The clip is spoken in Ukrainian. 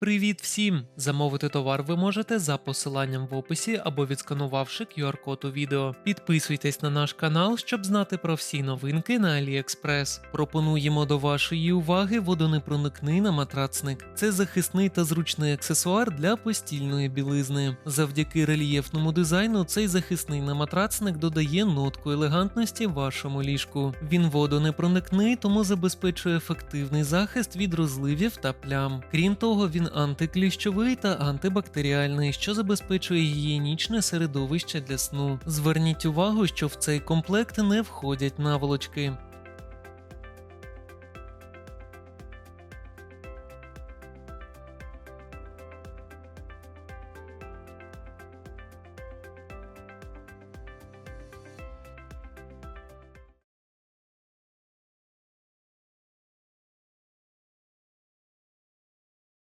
Привіт всім! Замовити товар ви можете за посиланням в описі або відсканувавши QR-код у відео. Підписуйтесь на наш канал, щоб знати про всі новинки на AliExpress. Пропонуємо до вашої уваги водонепроникний наматрацник. Це захисний та зручний аксесуар для постільної білизни. Завдяки рельєфному дизайну цей захисний наматрацник додає нотку елегантності вашому ліжку. Він водонепроникний, тому забезпечує ефективний захист від розливів та плям. Крім того, він антикліщовий та антибактеріальний, що забезпечує гігієнічне середовище для сну. Зверніть увагу, що в цей комплект не входять наволочки.